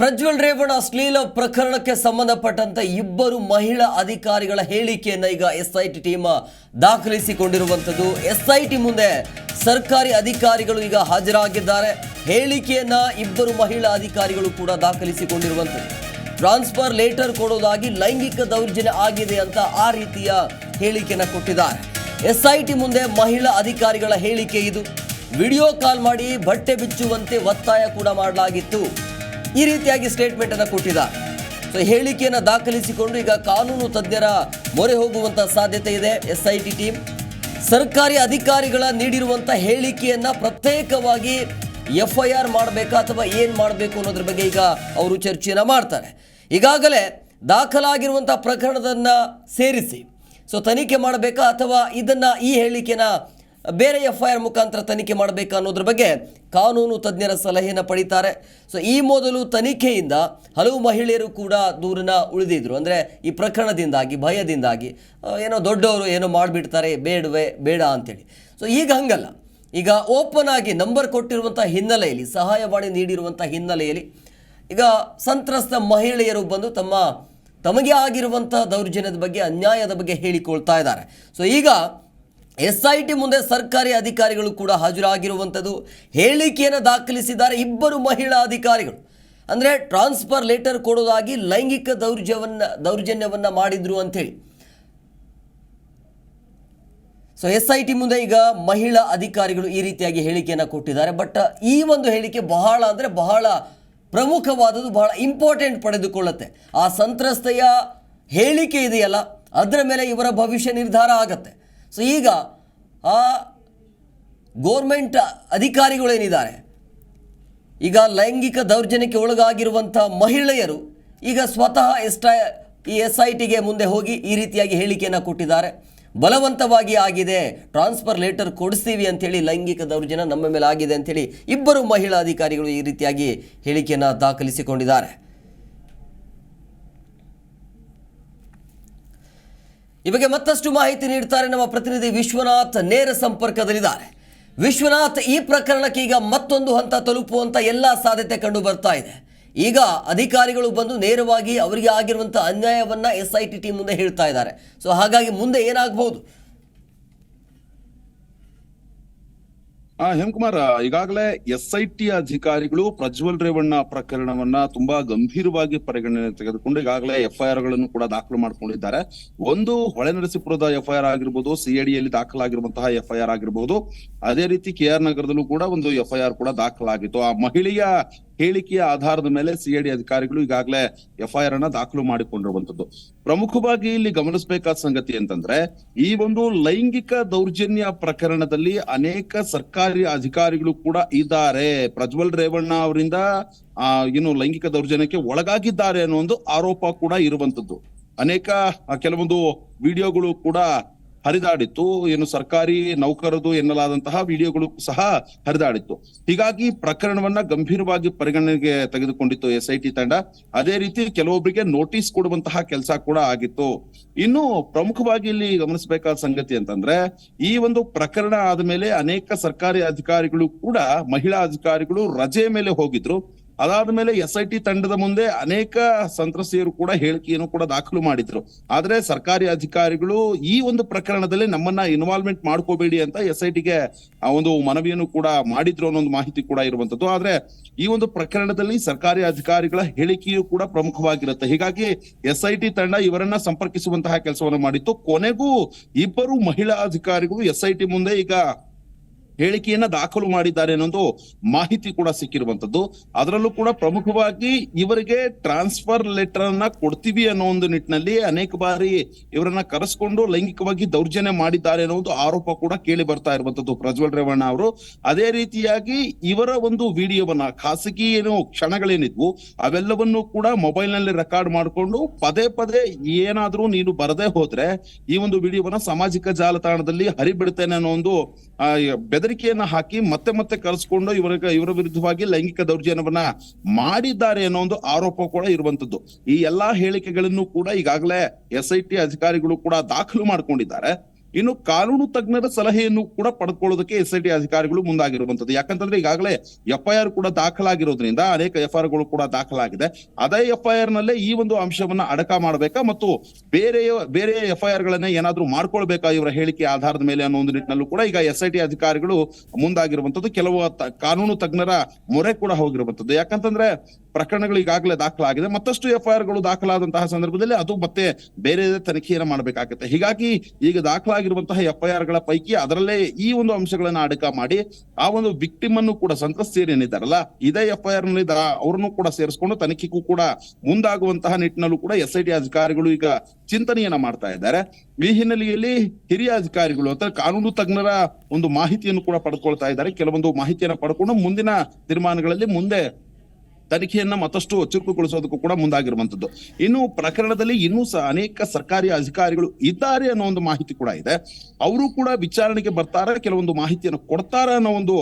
ಪ್ರಜ್ವಲ್ ರೇವಣ್ಣ ಅಶ್ಲೀಲ ಪ್ರಕರಣಕ್ಕೆ ಸಂಬಂಧಪಟ್ಟಂತೆ ಇಬ್ಬರು ಮಹಿಳಾ ಅಧಿಕಾರಿಗಳ ಹೇಳಿಕೆಯನ್ನು ಈಗ ಎಸ್ ಐ ಟಿ ಟೀಮ್ ದಾಖಲಿಸಿಕೊಂಡಿರುವಂಥದ್ದು. ಎಸ್ ಐ ಟಿ ಮುಂದೆ ಸರ್ಕಾರಿ ಅಧಿಕಾರಿಗಳು ಈಗ ಹಾಜರಾಗಿದ್ದಾರೆ. ಹೇಳಿಕೆಯನ್ನ ಇಬ್ಬರು ಮಹಿಳಾ ಅಧಿಕಾರಿಗಳು ಕೂಡ ದಾಖಲಿಸಿಕೊಂಡಿರುವಂಥದ್ದು. ಟ್ರಾನ್ಸ್ಫರ್ ಲೇಟರ್ ಕೊಡೋದಾಗಿ ಲೈಂಗಿಕ ದೌರ್ಜನ್ಯ ಆಗಿದೆ ಅಂತ ಆ ರೀತಿಯ ಹೇಳಿಕೆಯನ್ನು ಕೊಟ್ಟಿದ್ದಾರೆ. ಎಸ್ ಐ ಟಿ ಮುಂದೆ ಮಹಿಳಾ ಅಧಿಕಾರಿಗಳ ಹೇಳಿಕೆ ಇದು. ವಿಡಿಯೋ ಕಾಲ್ ಮಾಡಿ ಬಟ್ಟೆ ಬಿಚ್ಚುವಂತೆ ಒತ್ತಾಯ ಕೂಡ ಮಾಡಲಾಗಿತ್ತು. ಈ ರೀತಿಯಾಗಿ ಸ್ಟೇಟ್ಮೆಂಟ್ ಅನ್ನು ಕೊಟ್ಟಿದ್ದ ಸೊ ಹೇಳಿಕೆಯನ್ನು ದಾಖಲಿಸಿಕೊಂಡು ಈಗ ಕಾನೂನು ತಜ್ಞರ ಮೊರೆ ಹೋಗುವಂತ ಸಾಧ್ಯತೆ ಇದೆ ಎಸ್ ಐ ಟಿ ಟೀಮ್ ಸರ್ಕಾರಿ ಅಧಿಕಾರಿಗಳ ನೀಡಿರುವಂತ ಹೇಳಿಕೆಯನ್ನ ಪ್ರತ್ಯೇಕವಾಗಿ ಎಫ್ ಐ ಆರ್ ಮಾಡಬೇಕಾ ಅಥವಾ ಏನು ಮಾಡಬೇಕು ಅನ್ನೋದ್ರ ಬಗ್ಗೆ ಈಗ ಅವರು ಚರ್ಚೆಯನ್ನು ಮಾಡ್ತಾರೆ. ಈಗಾಗಲೇ ದಾಖಲಾಗಿರುವಂಥ ಪ್ರಕರಣದನ್ನ ಸೇರಿಸಿ. ಸೊ ತನಿಖೆ ಮಾಡಬೇಕಾ ಅಥವಾ ಇದನ್ನ ಈ ಹೇಳಿಕೆನ ಬೇರೆ ಎಫ್ ಐ ಆರ್ ಮುಖಾಂತರ ತನಿಖೆ ಮಾಡಬೇಕಾ ಅನ್ನೋದ್ರ ಬಗ್ಗೆ ಕಾನೂನು ತಜ್ಞರ ಸಲಹೆಯನ್ನು ಪಡಿತಾರೆ. ಸೊ ಈ ಮೊದಲು ತನಿಖೆಯಿಂದ ಹಲವು ಮಹಿಳೆಯರು ಕೂಡ ದೂರನ ಉಳಿದಿದ್ರು. ಅಂದರೆ ಈ ಪ್ರಕರಣದಿಂದಾಗಿ, ಭಯದಿಂದಾಗಿ ಏನೋ ದೊಡ್ಡವರು ಏನೋ ಮಾಡಿಬಿಡ್ತಾರೆ, ಬೇಡವೆ, ಬೇಡ ಅಂತೇಳಿ. ಸೊ ಈಗ ಹಂಗಲ್ಲ. ಈಗ ಓಪನ್ ಆಗಿ ನಂಬರ್ ಕೊಟ್ಟಿರುವಂಥ ಹಿನ್ನೆಲೆಯಲ್ಲಿ, ಸಹಾಯವಾಣಿ ನೀಡಿರುವಂಥ ಹಿನ್ನೆಲೆಯಲ್ಲಿ, ಈಗ ಸಂತ್ರಸ್ತ ಮಹಿಳೆಯರು ಬಂದು ತಮ್ಮ, ತಮಗೆ ಆಗಿರುವಂಥ ದೌರ್ಜನ್ಯದ ಬಗ್ಗೆ, ಅನ್ಯಾಯದ ಬಗ್ಗೆ ಹೇಳಿಕೊಳ್ತಾ ಇದ್ದಾರೆ. ಸೊ ಈಗ ಎಸ್ ಐ ಟಿ ಮುಂದೆ ಸರ್ಕಾರಿ ಅಧಿಕಾರಿಗಳು ಕೂಡ ಹಾಜರಾಗಿರುವಂಥದ್ದು. ಹೇಳಿಕೆಯನ್ನು ದಾಖಲಿಸಿದ್ದಾರೆ ಇಬ್ಬರು ಮಹಿಳಾ ಅಧಿಕಾರಿಗಳು. ಅಂದರೆ ಟ್ರಾನ್ಸ್ಫರ್ ಲೆಟರ್ ಕೊಡೋದಾಗಿ ಲೈಂಗಿಕ ದೌರ್ಜವನ್ನು, ದೌರ್ಜನ್ಯವನ್ನು ಮಾಡಿದ್ರು ಅಂಥೇಳಿ. ಸೊ ಎಸ್ ಐ ಟಿ ಮುಂದೆ ಈಗ ಮಹಿಳಾ ಅಧಿಕಾರಿಗಳು ಈ ರೀತಿಯಾಗಿ ಹೇಳಿಕೆಯನ್ನು ಕೊಟ್ಟಿದ್ದಾರೆ. ಬಟ್ ಈ ಒಂದು ಹೇಳಿಕೆ ಬಹಳ ಅಂದರೆ ಬಹಳ ಪ್ರಮುಖವಾದದ್ದು, ಬಹಳ ಇಂಪಾರ್ಟೆಂಟ್ ಪಡೆದುಕೊಳ್ಳುತ್ತೆ. ಆ ಸಂತ್ರಸ್ತೆಯ ಹೇಳಿಕೆ ಇದೆಯಲ್ಲ, ಅದರ ಮೇಲೆ ಇವರ ಭವಿಷ್ಯ ನಿರ್ಧಾರ ಆಗತ್ತೆ. ಸೊ ಈಗ, ಆ ಗೋರ್ಮೆಂಟ್ ಅಧಿಕಾರಿಗಳೇನಿದ್ದಾರೆ? ಈಗ ಲೈಂಗಿಕ ದೌರ್ಜನ್ಯಕ್ಕೆ ಒಳಗಾಗಿರುವಂಥ ಮಹಿಳೆಯರು ಈಗ ಸ್ವತಃ ಎಸ್ ಈ ಎಸ್ ಐ ಟಿಗೆ ಮುಂದೆ ಹೋಗಿ ಈ ರೀತಿಯಾಗಿ ಹೇಳಿಕೆಯನ್ನು ಕೊಟ್ಟಿದ್ದಾರೆ. ಬಲವಂತವಾಗಿ ಆಗಿದೆ ಟ್ರಾನ್ಸ್ಫರ್ ಲೆಟರ್ ಕೊಡಿಸ್ತೀವಿ ಅಂಥೇಳಿ ಲೈಂಗಿಕ ದೌರ್ಜನ್ಯ ನಮ್ಮ ಮೇಲೆ ಆಗಿದೆ ಅಂಥೇಳಿ ಇಬ್ಬರು ಮಹಿಳಾ ಅಧಿಕಾರಿಗಳು ಈ ರೀತಿಯಾಗಿ ಹೇಳಿಕೆಯನ್ನು ದಾಖಲಿಸಿಕೊಂಡಿದ್ದಾರೆ. ಈ ಬಗ್ಗೆ ಮತ್ತಷ್ಟು ಮಾಹಿತಿ ನೀಡ್ತಾರೆ ನಮ್ಮ ಪ್ರತಿನಿಧಿ ವಿಶ್ವನಾಥ್ ನೇರ ಸಂಪರ್ಕದಲ್ಲಿದ್ದಾರೆ. ವಿಶ್ವನಾಥ್, ಈ ಪ್ರಕರಣಕ್ಕೆ ಈಗ ಮತ್ತೊಂದು ಹಂತ ತಲುಪುವಂತ ಎಲ್ಲ ಸಾಧ್ಯತೆ ಕಂಡು ಬರ್ತಾ ಇದೆ. ಈಗ ಅಧಿಕಾರಿಗಳು ಬಂದು ನೇರವಾಗಿ ಅವರಿಗೆ ಆಗಿರುವಂಥ ಅನ್ಯಾಯವನ್ನ ಎಸ್ ಐ ಟಿ ಟಿ ಮುಂದೆ ಹೇಳ್ತಾ ಇದ್ದಾರೆ. ಸೊ ಹಾಗಾಗಿ ಮುಂದೆ ಏನಾಗಬಹುದು? ಆ, ಹೇಮಕುಮಾರ್, ಈಗಾಗಲೇ ಎಸ್ ಐ ಟಿ ಅಧಿಕಾರಿಗಳು ಪ್ರಜ್ವಲ್ ರೇವಣ್ಣ ಪ್ರಕರಣವನ್ನ ತುಂಬಾ ಗಂಭೀರವಾಗಿ ಪರಿಗಣನೆ ತೆಗೆದುಕೊಂಡು ಈಗಾಗಲೇ ಎಫ್ಐಆರ್ಗಳನ್ನು ಕೂಡ ದಾಖಲು ಮಾಡ್ಕೊಂಡಿದ್ದಾರೆ. ಒಂದು ಹೊಳೆನರಸೀಪುರದ ಎಫ್ಐಆರ್ ಆಗಿರ್ಬೋದು ಸಿಐಡಿಯಲ್ಲಿ ದಾಖಲಾಗಿರುವಂತಹ ಎಫ್ಐಆರ್ ಆಗಿರಬಹುದು ಅದೇ ರೀತಿ ಕೆ ಆರ್ ನಗರದಲ್ಲೂ ಕೂಡ ಒಂದು ಎಫ್ಐಆರ್ ಕೂಡ ದಾಖಲಾಗಿತ್ತು. ಆ ಮಹಿಳೆಯ ಹೇಳಿಕೆಯ ಆಧಾರದ ಮೇಲೆ ಸಿಐಡಿ ಅಧಿಕಾರಿಗಳು ಈಗಾಗಲೇ ಎಫ್ಐಆರ್ ಅನ್ನ ದಾಖಲು ಮಾಡಿಕೊಂಡಿರುವಂತದ್ದು ಪ್ರಮುಖವಾಗಿ ಇಲ್ಲಿ ಗಮನಿಸಬೇಕಾದ ಸಂಗತಿ ಅಂತಂದ್ರೆ, ಈ ಒಂದು ಲೈಂಗಿಕ ದೌರ್ಜನ್ಯ ಪ್ರಕರಣದಲ್ಲಿ ಅನೇಕ ಸರ್ಕಾರಿ ಅಧಿಕಾರಿಗಳು ಕೂಡ ಇದ್ದಾರೆ. ಪ್ರಜ್ವಲ್ ರೇವಣ್ಣ ಅವರಿಂದ, ಆ ಏನು ಲೈಂಗಿಕ ದೌರ್ಜನ್ಯಕ್ಕೆ ಒಳಗಾಗಿದ್ದಾರೆ ಅನ್ನೋ ಒಂದು ಆರೋಪ ಕೂಡ ಇರುವಂತದ್ದು ಅನೇಕ ಕೆಲವೊಂದು ವಿಡಿಯೋಗಳು ಕೂಡ ಹರಿದಾಡಿತ್ತು, ಏನು ಸರ್ಕಾರಿ ನೌಕರದು ಎನ್ನಲಾದಂತಹ ವಿಡಿಯೋಗಳು ಸಹ ಹರಿದಾಡಿತ್ತು. ಹೀಗಾಗಿ ಪ್ರಕರಣವನ್ನ ಗಂಭೀರವಾಗಿ ಪರಿಗಣನೆಗೆ ತೆಗೆದುಕೊಂಡಿತ್ತು ಎಸ್ ಐ ಟಿ ತಂಡ. ಅದೇ ರೀತಿ ಕೆಲವೊಬ್ಬರಿಗೆ ನೋಟಿಸ್ ಕೊಡುವಂತಹ ಕೆಲಸ ಕೂಡ ಆಗಿತ್ತು. ಇನ್ನು ಪ್ರಮುಖವಾಗಿ ಇಲ್ಲಿ ಗಮನಿಸಬೇಕಾದ ಸಂಗತಿ ಅಂತಂದ್ರೆ, ಈ ಒಂದು ಪ್ರಕರಣ ಆದ್ಮೇಲೆ ಅನೇಕ ಸರ್ಕಾರಿ ಅಧಿಕಾರಿಗಳು ಕೂಡ, ಮಹಿಳಾ ಅಧಿಕಾರಿಗಳು ರಜೆ ಮೇಲೆ ಹೋಗಿದ್ರು. ಅದಾದ್ಮೇಲೆ ಎಸ್ ಐ ಟಿ ತಂಡದ ಮುಂದೆ ಅನೇಕ ಸಂತ್ರಸ್ತೆಯರು ಕೂಡ ಹೇಳಿಕೆಯನ್ನು ಕೂಡ ದಾಖಲು ಮಾಡಿದ್ರು. ಆದ್ರೆ ಸರ್ಕಾರಿ ಅಧಿಕಾರಿಗಳು ಈ ಒಂದು ಪ್ರಕರಣದಲ್ಲಿ ನಮ್ಮನ್ನ ಇನ್ವಾಲ್ವ್ಮೆಂಟ್ ಮಾಡ್ಕೋಬೇಡಿ ಅಂತ ಎಸ್ ಐ ಟಿಗೆ ಒಂದು ಮನವಿಯನ್ನು ಕೂಡ ಮಾಡಿದ್ರು ಅನ್ನೋ ಒಂದು ಮಾಹಿತಿ ಕೂಡ ಇರುವಂತದ್ದು. ಆದ್ರೆ ಈ ಒಂದು ಪ್ರಕರಣದಲ್ಲಿ ಸರ್ಕಾರಿ ಅಧಿಕಾರಿಗಳ ಹೇಳಿಕೆಯು ಕೂಡ ಪ್ರಮುಖವಾಗಿರುತ್ತೆ. ಹೀಗಾಗಿ ಎಸ್ ಐ ಟಿ ತಂಡ ಇವರನ್ನ ಸಂಪರ್ಕಿಸುವಂತಹ ಕೆಲಸವನ್ನು ಮಾಡಿತ್ತು. ಕೊನೆಗೂ ಇಬ್ಬರು ಮಹಿಳಾ ಅಧಿಕಾರಿಗಳು ಎಸ್ ಐ ಟಿ ಮುಂದೆ ಈಗ ಹೇಳಿಕೆಯನ್ನ ದಾಖಲು ಮಾಡಿದ್ದಾರೆ ಅನ್ನೋದು ಮಾಹಿತಿ ಕೂಡ ಸಿಕ್ಕಿರುವಂತದ್ದು. ಅದರಲ್ಲೂ ಕೂಡ ಪ್ರಮುಖವಾಗಿ ಇವರಿಗೆ ಟ್ರಾನ್ಸ್ಫರ್ ಲೆಟರ್ ಅನ್ನ ಕೊಡ್ತೀವಿ ಅನ್ನೋ ಒಂದು ನಿಟ್ಟಿನಲ್ಲಿ ಅನೇಕ ಬಾರಿ ಇವರನ್ನ ಕರೆಸ್ಕೊಂಡು ಲೈಂಗಿಕವಾಗಿ ದೌರ್ಜನ್ಯ ಮಾಡಿದ್ದಾರೆ ಅನ್ನೋ ಒಂದು ಆರೋಪ ಕೂಡ ಕೇಳಿ ಬರ್ತಾ ಇರುವಂತದ್ದು ಪ್ರಜ್ವಲ್ ರೇವಣ್ಣ ಅವರು. ಅದೇ ರೀತಿಯಾಗಿ ಇವರ ಒಂದು ವಿಡಿಯೋವನ್ನ ಖಾಸಗಿ ಏನು ಕ್ಷಣಗಳೇನಿದ್ವು ಅವೆಲ್ಲವನ್ನು ಕೂಡ ಮೊಬೈಲ್ನಲ್ಲಿ ರೆಕಾರ್ಡ್ ಮಾಡಿಕೊಂಡು ಪದೇ ಪದೇ ಏನಾದ್ರೂ ನೀನು ಬರದೇ ಹೋದ್ರೆ ಈ ಒಂದು ವಿಡಿಯೋವನ್ನ ಸಾಮಾಜಿಕ ಜಾಲತಾಣದಲ್ಲಿ ಹರಿಬಿಡ್ತೇನೆ ಅನ್ನೋ ಒಂದು ಆ, ಬೆದರಿಕೆಯನ್ನ ಹಾಕಿ ಮತ್ತೆ ಮತ್ತೆ ಕರೆಸ್ಕೊಂಡು ಇವರ ಇವರ ವಿರುದ್ಧವಾಗಿ ಲೈಂಗಿಕ ದೌರ್ಜನ್ಯವನ್ನ ಮಾಡಿದ್ದಾರೆ ಅನ್ನೋ ಒಂದು ಆರೋಪ ಕೂಡ ಇರುವಂತದ್ದು. ಈ ಎಲ್ಲಾ ಹೇಳಿಕೆಗಳನ್ನು ಕೂಡ ಈಗಾಗಲೇ ಎಸ್ ಐ ಟಿ ಅಧಿಕಾರಿಗಳು ಕೂಡ ದಾಖಲು ಮಾಡ್ಕೊಂಡಿದ್ದಾರೆ. ಇನ್ನು ಕಾನೂನು ತಜ್ಞರ ಸಲಹೆಯನ್ನು ಕೂಡ ಪಡೆದುಕೊಳ್ಳೋದಕ್ಕೆ ಎಸ್ ಐ ಟಿ ಅಧಿಕಾರಿಗಳು ಮುಂದಾಗಿರುವಂತದ್ದು ಯಾಕಂತಂದ್ರೆ ಈಗಾಗಲೇ ಎಫ್ಐಆರ್ ಕೂಡ ದಾಖಲಾಗಿರೋದ್ರಿಂದ ಅನೇಕ ಎಫ್ಐಆರ್ಗಳು ಕೂಡ ದಾಖಲಾಗಿದೆ. ಅದೇ ಎಫ್ಐಆರ್ ನಲ್ಲೇ ಈ ಒಂದು ಅಂಶವನ್ನ ಅಡಕ ಮಾಡಬೇಕಾ ಮತ್ತು ಬೇರೆ ಬೇರೆ ಎಫ್ಐಆರ್ ಗಳನ್ನ ಏನಾದ್ರೂ ಮಾಡ್ಕೊಳ್ಬೇಕಾ ಇವರ ಹೇಳಿಕೆ ಆಧಾರದ ಮೇಲೆ ಅನ್ನೋ ಒಂದು ನಿಟ್ಟಿನಲ್ಲೂ ಕೂಡ ಈಗ ಎಸ್ ಐ ಟಿ ಅಧಿಕಾರಿಗಳು ಮುಂದಾಗಿರುವಂತದ್ದು ಕೆಲವು ಕಾನೂನು ತಜ್ಞರ ಮೊರೆ ಕೂಡ ಹೋಗಿರುವಂತದ್ದು ಯಾಕಂತಂದ್ರೆ ಪ್ರಕರಣಗಳು ಈಗಾಗಲೇ ದಾಖಲಾಗಿದೆ. ಮತ್ತಷ್ಟು ಎಫ್ಐಆರ್ಗಳು ದಾಖಲಾದಂತಹ ಸಂದರ್ಭದಲ್ಲಿ ಅದು ಮತ್ತೆ ಬೇರೆ ತನಿಖೆಯನ್ನು ಮಾಡಬೇಕಾಗುತ್ತೆ. ಹೀಗಾಗಿ ಈಗ ದಾಖಲಾಗಿರುವಂತಹ ಎಫ್ಐಆರ್ಗಳ ಪೈಕಿ ಅದರಲ್ಲೇ ಈ ಒಂದು ಅಂಶಗಳನ್ನ ಅಡಕ ಮಾಡಿ ಆ ಒಂದು ವಿಕ್ಟಿಮ್ ಅನ್ನು ಕೂಡ ಸಂತ್ರಸ್ತೆಯರು ಏನಿದ್ದಾರಲ್ಲ, ಇದೇ ಎಫ್ಐಆರ್ನಲ್ಲಿ ಅವರನ್ನು ಅವ್ರನ್ನು ಕೂಡ ಸೇರಿಸಿಕೊಂಡು ತನಿಖೆಗೂ ಕೂಡ ಮುಂದಾಗುವಂತಹ ನಿಟ್ಟಿನಲ್ಲೂ ಕೂಡ ಎಸ್ ಐ ಟಿ ಅಧಿಕಾರಿಗಳು ಈಗ ಚಿಂತನೆಯನ್ನ ಮಾಡ್ತಾ ಇದ್ದಾರೆ. ಈ ಹಿನ್ನೆಲೆಯಲ್ಲಿ ಹಿರಿಯ ಅಧಿಕಾರಿಗಳು ಅಥವಾ ಕಾನೂನು ತಜ್ಞರ ಒಂದು ಮಾಹಿತಿಯನ್ನು ಕೂಡ ಪಡ್ಕೊಳ್ತಾ ಇದ್ದಾರೆ. ಕೆಲವೊಂದು ಮಾಹಿತಿಯನ್ನು ಪಡ್ಕೊಂಡು ಮುಂದಿನ ತೀರ್ಮಾನಗಳಲ್ಲಿ ಮುಂದೆ ತನಿಖೆಯನ್ನ ಮತ್ತಷ್ಟು ಚುರುಕುಗೊಳಿಸೋದಕ್ಕೂ ಕೂಡ ಮುಂದಾಗಿರುವಂತದ್ದು ಇನ್ನು ಪ್ರಕರಣದಲ್ಲಿ ಇನ್ನೂ ಸಹ ಅನೇಕ ಸರ್ಕಾರಿ ಅಧಿಕಾರಿಗಳು ಇದ್ದಾರೆ ಅನ್ನೋ ಒಂದು ಮಾಹಿತಿ ಕೂಡ ಇದೆ. ಅವರು ಕೂಡ ವಿಚಾರಣೆಗೆ ಬರ್ತಾರೆ, ಕೆಲವೊಂದು ಮಾಹಿತಿಯನ್ನು ಕೊಡ್ತಾರೆ ಅನ್ನೋ ಒಂದು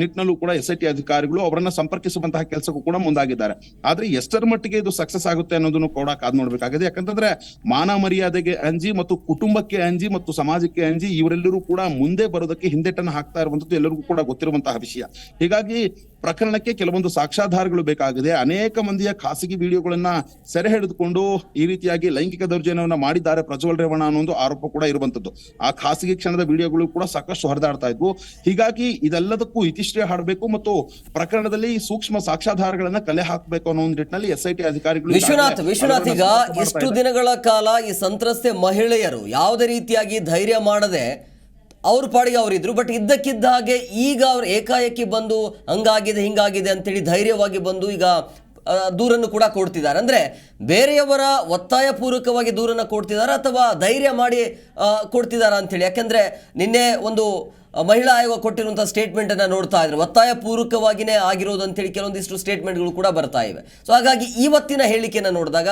ನಿಟ್ಟಿನಲ್ಲೂ ಕೂಡ ಎಸ್ ಐ ಟಿ ಅಧಿಕಾರಿಗಳು ಅವರನ್ನ ಸಂಪರ್ಕಿಸುವಂತಹ ಕೆಲಸಕ್ಕೂ ಕೂಡ ಮುಂದಾಗಿದ್ದಾರೆ. ಆದ್ರೆ ಎಷ್ಟರ ಮಟ್ಟಿಗೆ ಇದು ಸಕ್ಸಸ್ ಆಗುತ್ತೆ ಅನ್ನೋದನ್ನು ಕೂಡ ಕಾದ್ ನೋಡ್ಬೇಕಾಗಿದೆ. ಯಾಕಂತಂದ್ರೆ ಮಾನ ಮರ್ಯಾದೆಗೆ ಅಂಜಿ ಮತ್ತು ಕುಟುಂಬಕ್ಕೆ ಅಂಜಿ ಮತ್ತು ಸಮಾಜಕ್ಕೆ ಅಂಜಿ ಇವರೆಲ್ಲರೂ ಕೂಡ ಮುಂದೆ ಬರೋದಕ್ಕೆ ಹಿಂದೆಟನ್ನು ಹಾಕ್ತಾ ಇರುವಂತದ್ದು ಎಲ್ಲರಿಗೂ ಕೂಡ ಗೊತ್ತಿರುವಂತಹ ವಿಷಯ. ಹೀಗಾಗಿ ಪ್ರಕರಣಕ್ಕೆ ಕೆಲವೊಂದು ಸಾಕ್ಷ್ಯಾಧಾರಗಳು ಬೇಕಾಗಿದೆ. ಅನೇಕ ಮಂದಿಯ ಖಾಸಗಿ ವಿಡಿಯೋಗಳನ್ನ ಸೆರೆ ಹಿಡಿದುಕೊಂಡು ಈ ರೀತಿಯಾಗಿ ಲೈಂಗಿಕ ದೌರ್ಜನ್ಯವನ್ನ ಮಾಡಿದ್ದಾರೆ ಪ್ರಜ್ವಲ್ ರೇವಣ್ಣ ಅನ್ನೋ ಒಂದು ಆರೋಪ ಕೂಡ ಇರುವಂತದ್ದು. ಆ ಖಾಸಗಿ ಕ್ಷಣದ ವಿಡಿಯೋಗಳು ಕೂಡ ಸಾಕಷ್ಟು ಹೊರದಾಡ್ತಾ ಇದ್ವು. ಹೀಗಾಗಿ ಇದೆಲ್ಲದಕ್ಕೂ ಇತಿಶ್ರೇ ಹಾಡಬೇಕು ಮತ್ತು ಪ್ರಕರಣದಲ್ಲಿ ಸೂಕ್ಷ್ಮ ಸಾಕ್ಷ್ಯಾಧಾರಗಳನ್ನ ಕಲೆ ಹಾಕಬೇಕು ಅನ್ನೋ ಒಂದು ನಿಟ್ಟಿನಲ್ಲಿ ಎಸ್ ಐ ಟಿ ಅಧಿಕಾರಿಗಳು ವಿಶ್ವನಾಥ್ ವಿಶ್ವನಾಥ್ ಈಗ ಇಷ್ಟು ದಿನಗಳ ಕಾಲ ಈ ಸಂತ್ರಸ್ತೆ ಮಹಿಳೆಯರು ಯಾವುದೇ ರೀತಿಯಾಗಿ ಧೈರ್ಯ ಮಾಡದೆ ಅವ್ರ ಪಾಡಿಗೆ ಅವರಿದ್ರು ಬಟ್ ಇದ್ದಕ್ಕಿದ್ದ ಹಾಗೆ ಈಗ ಅವ್ರು ಏಕಾಏಕಿ ಬಂದು ಹಂಗಾಗಿದೆ ಹಿಂಗಾಗಿದೆ ಅಂತೇಳಿ ಧೈರ್ಯವಾಗಿ ಬಂದು ಈಗ ದೂರನ್ನು ಕೂಡ ಕೊಡ್ತಿದ್ದಾರೆ. ಅಂದರೆ ಬೇರೆಯವರ ಒತ್ತಾಯ ಪೂರ್ವಕವಾಗಿ ದೂರನ್ನು ಕೊಡ್ತಿದ್ದಾರೆ ಅಥವಾ ಧೈರ್ಯ ಮಾಡಿ ಕೊಡ್ತಿದ್ದಾರೆ ಅಂಥೇಳಿ. ಯಾಕೆಂದರೆ ನಿನ್ನೆ ಒಂದು ಮಹಿಳಾ ಆಯೋಗ ಕೊಟ್ಟಿರುವಂಥ ಸ್ಟೇಟ್ಮೆಂಟನ್ನು ನೋಡ್ತಾ ಒತ್ತಾಯ ಪೂರ್ವಕವಾಗಿನೇ ಆಗಿರೋದು ಅಂತೇಳಿ ಕೆಲವೊಂದಿಷ್ಟು ಸ್ಟೇಟ್ಮೆಂಟ್ಗಳು ಕೂಡ ಬರ್ತಾ ಇವೆ. ಸೊ ಹಾಗಾಗಿ ಇವತ್ತಿನ ಹೇಳಿಕೆಯನ್ನು ನೋಡಿದಾಗ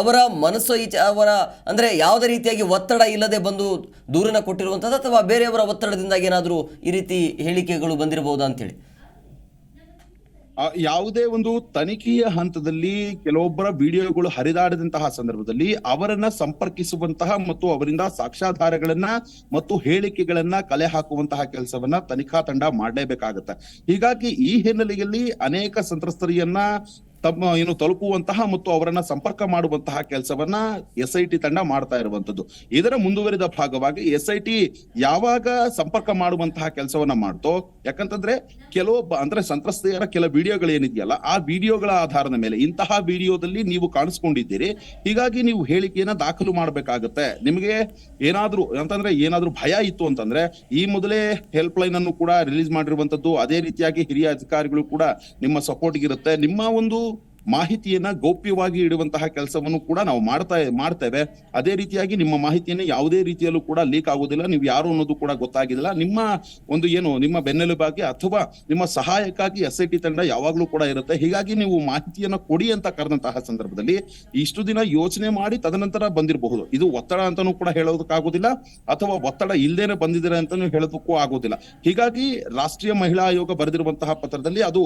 ಅವರ ಮನಸ್ಸು ಈಚೆ, ಅವರ, ಅಂದರೆ ಯಾವುದೇ ರೀತಿಯಾಗಿ ಒತ್ತಡ ಇಲ್ಲದೆ ಬಂದು ದೂರನ್ನು ಕೊಟ್ಟಿರುವಂಥದ್ದು ಅಥವಾ ಬೇರೆಯವರ ಒತ್ತಡದಿಂದಾಗಿ ಏನಾದರೂ ಈ ರೀತಿ ಹೇಳಿಕೆಗಳು ಬಂದಿರಬಹುದು ಅಂತೇಳಿ ಯಾವುದೇ ಒಂದು ತನಿಖೆಯ ಹಂತದಲ್ಲಿ ಕೆಲವೊಬ್ಬರ ವಿಡಿಯೋಗಳು ಹರಿದಾಡದಂತಹ ಸಂದರ್ಭದಲ್ಲಿ ಅವರನ್ನ ಸಂಪರ್ಕಿಸುವಂತಹ ಮತ್ತು ಅವರಿಂದ ಸಾಕ್ಷ್ಯಾಧಾರಗಳನ್ನ ಮತ್ತು ಹೇಳಿಕೆಗಳನ್ನ ಕಲೆ ಹಾಕುವಂತಹ ಕೆಲಸವನ್ನ ತನಿಖಾ ತಂಡ ಮಾಡಲೇಬೇಕಾಗತ್ತೆ. ಹೀಗಾಗಿ ಈ ಹಿನ್ನೆಲೆಯಲ್ಲಿ ಅನೇಕ ಸಂತ್ರಸ್ತರಿಯನ್ನ ತಮ್ಮ ಏನು ತಲುಪುವಂತಹ ಮತ್ತು ಅವರನ್ನ ಸಂಪರ್ಕ ಮಾಡುವಂತಹ ಕೆಲಸವನ್ನ ಎಸ್ ಐ ಟಿ ತಂಡ ಮಾಡ್ತಾ ಇರುವಂತದ್ದು ಇದರ ಮುಂದುವರಿದ ಭಾಗವಾಗಿ ಎಸ್ ಐ ಟಿ ಯಾವಾಗ ಸಂಪರ್ಕ ಮಾಡುವಂತಹ ಕೆಲಸವನ್ನ ಮಾಡ್ತೋ, ಯಾಕಂತಂದ್ರೆ ಕೆಲವೊಬ್ಬ ಅಂದ್ರೆ ಸಂತ್ರಸ್ತೆಯರ ಕೆಲ ವಿಡಿಯೋಗಳು ಏನಿದೆಯಲ್ಲ ಆ ವಿಡಿಯೋಗಳ ಆಧಾರದ ಮೇಲೆ, ಇಂತಹ ವಿಡಿಯೋದಲ್ಲಿ ನೀವು ಕಾಣಿಸ್ಕೊಂಡಿದ್ದೀರಿ, ಹೀಗಾಗಿ ನೀವು ಹೇಳಿಕೆಯನ್ನ ದಾಖಲು ಮಾಡಬೇಕಾಗತ್ತೆ. ನಿಮಗೆ ಏನಾದ್ರೂ, ಅಂತಂದ್ರೆ ಏನಾದ್ರೂ ಭಯ ಇತ್ತು ಅಂತಂದ್ರೆ, ಈ ಮೊದಲೇ ಹೆಲ್ಪ್ ಲೈನ್ ಅನ್ನು ಕೂಡ ರಿಲೀಸ್ ಮಾಡಿರುವಂತದ್ದು ಅದೇ ರೀತಿಯಾಗಿ ಹಿರಿಯ ಅಧಿಕಾರಿಗಳು ಕೂಡ ನಿಮ್ಮ ಸಪೋರ್ಟ್ ಇರುತ್ತೆ ನಿಮ್ಮ ಒಂದು ಮಾಹಿತಿಯನ್ನ ಗೌಪ್ಯವಾಗಿ ಇಡುವಂತಹ ಕೆಲಸವನ್ನು ಕೂಡ ನಾವು ಮಾಡ್ತಾ, ಮಾಡ್ತೇವೆ. ಅದೇ ರೀತಿಯಾಗಿ ನಿಮ್ಮ ಮಾಹಿತಿಯನ್ನು ಯಾವುದೇ ರೀತಿಯಲ್ಲೂ ಕೂಡ ಲೀಕ್ ಆಗುವುದಿಲ್ಲ. ನೀವು ಯಾರು ಅನ್ನೋದು ಕೂಡ ಗೊತ್ತಾಗಿಲ್ಲ. ನಿಮ್ಮ ಒಂದು ಏನು, ನಿಮ್ಮ ಬೆನ್ನೆಲುಬಾಗಿ ಅಥವಾ ನಿಮ್ಮ ಸಹಾಯಕ್ಕಾಗಿ ಎಸ್ ಐ ಟಿ ತಂಡ ಯಾವಾಗ್ಲೂ ಕೂಡ ಇರುತ್ತೆ. ಹೀಗಾಗಿ ನೀವು ಮಾಹಿತಿಯನ್ನ ಕೊಡಿ ಅಂತ ಕರೆದಂತಹ ಸಂದರ್ಭದಲ್ಲಿ ಇಷ್ಟು ದಿನ ಯೋಚನೆ ಮಾಡಿ ತದನಂತರ ಬಂದಿರಬಹುದು. ಇದು ಒತ್ತಡ ಅಂತಾನೂ ಕೂಡ ಹೇಳೋದಕ್ಕಾಗೋದಿಲ್ಲ ಅಥವಾ ಒತ್ತಡ ಇಲ್ಲದೇನೆ ಬಂದಿದ್ದಾರೆ ಅಂತಾನೂ ಹೇಳೋದಕ್ಕೂ ಆಗೋದಿಲ್ಲ ಹೀಗಾಗಿ ರಾಷ್ಟ್ರೀಯ ಮಹಿಳಾ ಆಯೋಗ ಬರೆದಿರುವಂತಹ ಪತ್ರದಲ್ಲಿ ಅದು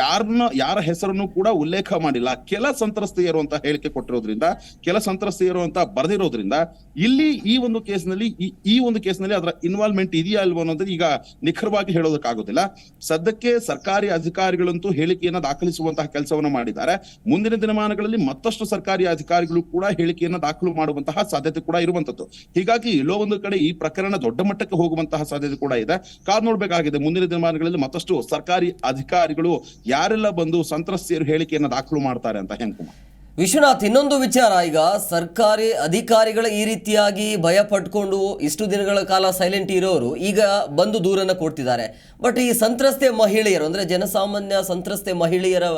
ಯಾರನ್ನ ಯಾರ ಹೆಸರನ್ನು ಕೂಡ ಉಲ್ಲೇಖ ಮಾಡಿಲ್ಲ. ಕೆಲ ಸಂತ್ರಸ್ತೆಯರು ಅಂತ ಹೇಳಿಕೆ ಕೊಟ್ಟಿರೋದ್ರಿಂದ, ಕೆಲ ಸಂತ್ರಸ್ತೆಯರು ಅಂತ ಬರೆದಿರೋದ್ರಿಂದ, ಇಲ್ಲಿ ಈ ಒಂದು ಕೇಸ್ನಲ್ಲಿ, ಈ- ಒಂದು ಕೇಸ್ನಲ್ಲಿ ಅದರ ಇನ್ವಾಲ್ವ್ಮೆಂಟ್ ಇದೆಯಾ ಅಲ್ವಾ ಅನ್ನೋದು ಈಗ ನಿಖರವಾಗಿ ಹೇಳೋದಕ್ಕಾಗೋದಿಲ್ಲ. ಸದ್ಯಕ್ಕೆ ಸರ್ಕಾರಿ ಅಧಿಕಾರಿಗಳಂತೂ ಹೇಳಿಕೆಯನ್ನ ದಾಖಲಿಸುವಂತಹ ಕೆಲಸವನ್ನ ಮಾಡಿದ್ದಾರೆ. ಮುಂದಿನ ದಿನಮಾನಗಳಲ್ಲಿ ಮತ್ತಷ್ಟು ಸರ್ಕಾರಿ ಅಧಿಕಾರಿಗಳು ಕೂಡ ಹೇಳಿಕೆಯನ್ನ ದಾಖಲು ಮಾಡುವಂತಹ ಸಾಧ್ಯತೆ ಕೂಡ ಇರುವಂತದ್ದು ಹೀಗಾಗಿ ಎಲ್ಲೋ ಒಂದು ಕಡೆ ಈ ಪ್ರಕರಣ ದೊಡ್ಡ ಮಟ್ಟಕ್ಕೆ ಹೋಗುವಂತಹ ಸಾಧ್ಯತೆ ಕೂಡ ಇದೆ. ಕಾರ್ ನೋಡ್ಬೇಕಾಗಿದೆ, ಮುಂದಿನ ದಿನಮಾನಗಳಲ್ಲಿ ಮತ್ತಷ್ಟು ಸರ್ಕಾರಿ ಅಧಿಕಾರಿಗಳು ಯಾರೆಲ್ಲ ಬಂದು ಸಂತ್ರಸ್ತೆಯರು ಹೇಳಿಕೆಯನ್ನ ದಾಖಲು ಮಾಡ್ತಾರೆ ಅಂತ ಹೆಂಕುಮಾರ್ ವಿಶ್ವನಾಥ್, ಇನ್ನೊಂದು ವಿಚಾರ, ಈಗ ಸರ್ಕಾರಿ ಅಧಿಕಾರಿಗಳ ಈ ರೀತಿಯಾಗಿ ಭಯ ಪಟ್ಕೊಂಡು ಇಷ್ಟು ದಿನಗಳ ಕಾಲ ಸೈಲೆಂಟ್ ಇರೋರು ಈಗ ಬಂದು ದೂರನ್ನು ಕೊಡ್ತಿದ್ದಾರೆ. ಬಟ್ ಈ ಸಂತ್ರಸ್ತೆ ಮಹಿಳೆಯರು, ಅಂದರೆ ಜನಸಾಮಾನ್ಯ ಸಂತ್ರಸ್ತೆ ಮಹಿಳೆಯರ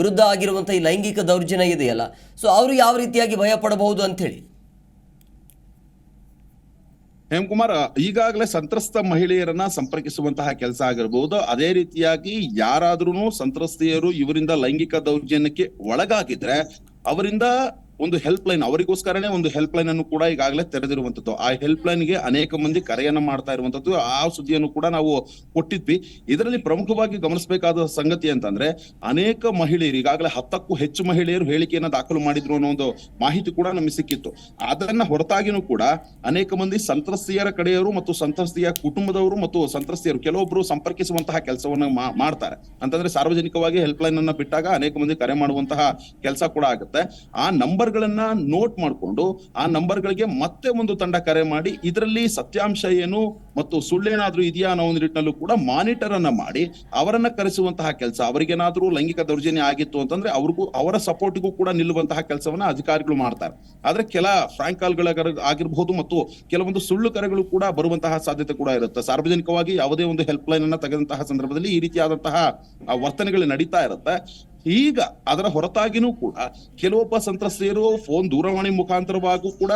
ವಿರುದ್ಧ ಆಗಿರುವಂಥ ಈ ಲೈಂಗಿಕ ದೌರ್ಜನ್ಯ ಇದೆಯಲ್ಲ ಸೊ ಅವರು ಯಾವ ರೀತಿಯಾಗಿ ಭಯ ಪಡಬಹುದು ಅಂಥೇಳಿ? ಹೇಮಕುಮಾರ್, ಈಗಾಗಲೇ ಸಂತ್ರಸ್ತ ಮಹಿಳೆಯರನ್ನ ಸಂಪರ್ಕಿಸುವಂತಹ ಕೆಲಸ ಆಗಿರಬಹುದು ಅದೇ ರೀತಿಯಾಗಿ ಯಾರಾದ್ರೂ ಸಂತ್ರಸ್ತೆಯರು ಇವರಿಂದ ಲೈಂಗಿಕ ದೌರ್ಜನ್ಯಕ್ಕೆ ಒಳಗಾಗಿದ್ರೆ, ಅವರಿಂದ ಒಂದು ಹೆಲ್ಪ್ ಲೈನ್ ಅವರಿಗೋಸ್ಕರನೇ ಒಂದು ಹೆಲ್ಪ್ ಲೈನ್ ಅನ್ನು ಕೂಡ ಈಗಾಗಲೇ ತೆರೆದಿರುವಂತದ್ದು ಆ ಹೆಲ್ಪ್ ಲೈನ್ಗೆ ಅನೇಕ ಮಂದಿ ಕರೆಯನ್ನು ಮಾಡ್ತಾ ಇರುವಂತದ್ದು ಆ ಸುದ್ದಿಯನ್ನು ಕೂಡ ನಾವು ಕೊಟ್ಟಿದ್ವಿ. ಇದರಲ್ಲಿ ಪ್ರಮುಖವಾಗಿ ಗಮನಿಸಬೇಕಾದ ಸಂಗತಿ ಅಂತಂದ್ರೆ, ಅನೇಕ ಮಹಿಳೆಯರು, ಈಗಾಗಲೇ ಹತ್ತಕ್ಕೂ ಹೆಚ್ಚು ಮಹಿಳೆಯರು ಹೇಳಿಕೆಯನ್ನ ದಾಖಲು ಮಾಡಿದ್ರು ಅನ್ನೋ ಒಂದು ಮಾಹಿತಿ ಕೂಡ ನಮಗೆ ಸಿಕ್ಕಿತ್ತು. ಅದನ್ನ ಹೊರತಾಗಿನೂ ಕೂಡ ಅನೇಕ ಮಂದಿ ಸಂತ್ರಸ್ತೆಯರ ಕಡೆಯವರು ಮತ್ತು ಸಂತ್ರಸ್ತೆಯ ಕುಟುಂಬದವರು ಮತ್ತು ಸಂತ್ರಸ್ತೆಯರು ಕೆಲವೊಬ್ಬರು ಸಂಪರ್ಕಿಸುವಂತಹ ಕೆಲಸವನ್ನು ಮಾಡ್ತಾರೆ. ಅಂತಂದ್ರೆ ಸಾರ್ವಜನಿಕವಾಗಿ ಹೆಲ್ಪ್ ಲೈನ್ ಅನ್ನ ಬಿಟ್ಟಾಗ ಅನೇಕ ಮಂದಿ ಕರೆ ಮಾಡುವಂತಹ ಕೆಲಸ ಕೂಡ ಆಗುತ್ತೆ. ಆ ನಂಬರ್ ಗಳನ್ನ ನೋಟ್ ಮಾಡಿಕೊಂಡು ಆ ನಂಬರ್ ಗಳಿಗೆ ಮತ್ತೆ ಒಂದು ತಂಡ ಕರೆ ಮಾಡಿ ಇದರಲ್ಲಿ ಸತ್ಯಾಂಶ ಏನು ಮತ್ತು ಸುಳ್ಳೇನಾದ್ರೂ ಇದೆಯಾ ಅನ್ನೋ ಒಂದು ನಿಟ್ಟಿನಲ್ಲೂ ಕೂಡ ಮಾನಿಟರ್ ಅನ್ನ ಮಾಡಿ ಅವರನ್ನ ಕರೆಸುವಂತಹ ಕೆಲಸ. ಅವರಿಗೇನಾದ್ರೂ ಲೈಂಗಿಕ ದೌರ್ಜನ್ಯ ಆಗಿತ್ತು ಅಂತಂದ್ರೆ ಅವ್ರಿಗೂ ಅವರ ಸಪೋರ್ಟ್ಗೂ ಕೂಡ ನಿಲ್ಲುವಂತಹ ಕೆಲಸವನ್ನ ಅಧಿಕಾರಿಗಳು ಮಾಡ್ತಾರೆ. ಆದ್ರೆ ಕೆಲ ಫ್ರಾಂಕ್ ಕಾಲ್ಗಳ ಆಗಿರಬಹುದು ಮತ್ತು ಕೆಲವೊಂದು ಸುಳ್ಳು ಕರೆಗಳು ಕೂಡ ಬರುವಂತಹ ಸಾಧ್ಯತೆ ಕೂಡ ಇರುತ್ತೆ. ಸಾರ್ವಜನಿಕವಾಗಿ ಯಾವುದೇ ಒಂದು ಹೆಲ್ಪ್ ಲೈನ್ ಅನ್ನ ತೆಗೆದಂತಹ ಸಂದರ್ಭದಲ್ಲಿ ಈ ರೀತಿಯಾದಂತಹ ವರ್ತನೆಗಳು ನಡೀತಾ ಇರುತ್ತೆ. ಈಗ ಅದರ ಹೊರತಾಗಿನೂ ಕೂಡ ಕೆಲವೊಬ್ಬ ಸಂತ್ರಸ್ತೆಯರು ಫೋನ್ ದೂರವಾಣಿ ಮುಖಾಂತರವಾಗೂ ಕೂಡ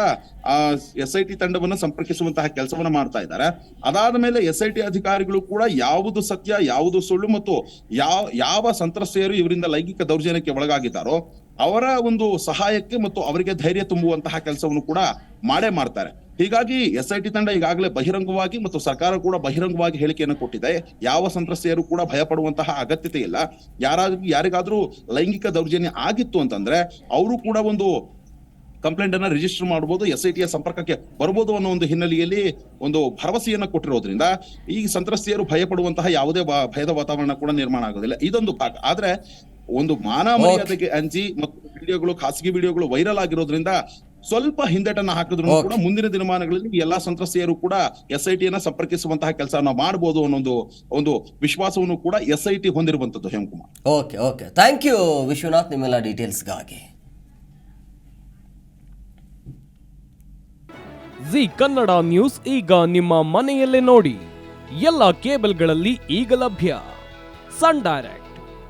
ಆ ಎಸ್ ಐ ಟಿ ತಂಡವನ್ನು ಸಂಪರ್ಕಿಸುವಂತಹ ಕೆಲಸವನ್ನ ಮಾಡ್ತಾ ಇದ್ದಾರೆ. ಅದಾದ ಮೇಲೆ ಎಸ್ ಐ ಟಿ ಅಧಿಕಾರಿಗಳು ಕೂಡ ಯಾವುದು ಸತ್ಯ, ಯಾವುದು ಸುಳ್ಳು ಮತ್ತು ಯಾವ ಯಾವ ಸಂತ್ರಸ್ತೆಯರು ಇವರಿಂದ ಲೈಂಗಿಕ ದೌರ್ಜನ್ಯಕ್ಕೆ ಒಳಗಾಗಿದ್ದಾರೋ ಅವರ ಒಂದು ಸಹಾಯಕ್ಕೆ ಮತ್ತು ಅವರಿಗೆ ಧೈರ್ಯ ತುಂಬುವಂತಹ ಕೆಲಸವನ್ನು ಕೂಡ ಮಾಡೇ ಮಾಡ್ತಾರೆ. ಹೀಗಾಗಿ ಎಸ್ ಐ ಟಿ ತಂಡ ಈಗಾಗಲೇ ಬಹಿರಂಗವಾಗಿ ಮತ್ತು ಸರ್ಕಾರ ಕೂಡ ಬಹಿರಂಗವಾಗಿ ಹೇಳಿಕೆಯನ್ನು ಕೊಟ್ಟಿದೆ. ಯಾವ ಸಂತ್ರಸ್ತೆಯರು ಕೂಡ ಭಯಪಡುವಂತಹ ಅಗತ್ಯತೆ ಇಲ್ಲ. ಯಾರಾದ್ರೂ ಯಾರಿಗಾದ್ರೂ ಲೈಂಗಿಕ ದೌರ್ಜನ್ಯ ಆಗಿತ್ತು ಅಂತಂದ್ರೆ ಅವರು ಕೂಡ ಒಂದು ಕಂಪ್ಲೇಂಟ್ ಅನ್ನ ರಿಜಿಸ್ಟರ್ ಮಾಡಬಹುದು ಎಸ್ ಐ ಟಿಯ ಸಂಪರ್ಕಕ್ಕೆ ಬರಬಹುದು ಅನ್ನೋ ಒಂದು ಹಿನ್ನೆಲೆಯಲ್ಲಿ ಒಂದು ಭರವಸೆಯನ್ನು ಕೊಟ್ಟಿರೋದ್ರಿಂದ ಈ ಸಂತ್ರಸ್ತೆಯರು ಭಯಪಡುವಂತಹ ಯಾವುದೇ ಭಯದ ವಾತಾವರಣ ಕೂಡ ನಿರ್ಮಾಣ ಆಗೋದಿಲ್ಲ. ಇದೊಂದು ಭಾಗ. ಆದ್ರೆ ಒಂದು ಮಾನ ಮರ್ಯಾದೆಗೆ ಅಂಜಿ ಮತ್ತು ವಿಡಿಯೋಗಳು ಖಾಸಗಿ ವಿಡಿಯೋಗಳು ವೈರಲ್ ಆಗಿರೋದ್ರಿಂದ ಸ್ವಲ್ಪ ಹಿಂದೆಟನ್ನ ಹಾಕಿದ್ರು. ಕೂಡ ಮುಂದಿನ ದಿನಮಾನಗಳಲ್ಲಿ ಎಲ್ಲಾ ಸಂತ್ರಸ್ತೆಯರು ಕೂಡ ಎಸ್ ಐ ಟಿಯನ್ನ ಸಂಪರ್ಕಿಸುವಂತಹ ಕೆಲಸ ನಾವು ಮಾಡಬಹುದು ಅನ್ನೋ ಒಂದು ಒಂದು ವಿಶ್ವಾಸವನ್ನು ಕೂಡ S I T ಹೊಂದಿರುವಂತದ್ದು Hemakumar. Okay okay thank you Vishwanath ನಿಮ್ಮೆಲ್ಲ ಡೀಟೇಲ್ಸ್ಗಾಗಿ ಜಿ ಕನ್ನಡ ನ್ಯೂಸ್ ಈಗ ನಿಮ್ಮ ಮನೆಯಲ್ಲೇ ನೋಡಿ. ಎಲ್ಲ ಕೇಬಲ್ಗಳಲ್ಲಿ ಈಗ ಲಭ್ಯ. Sun direct.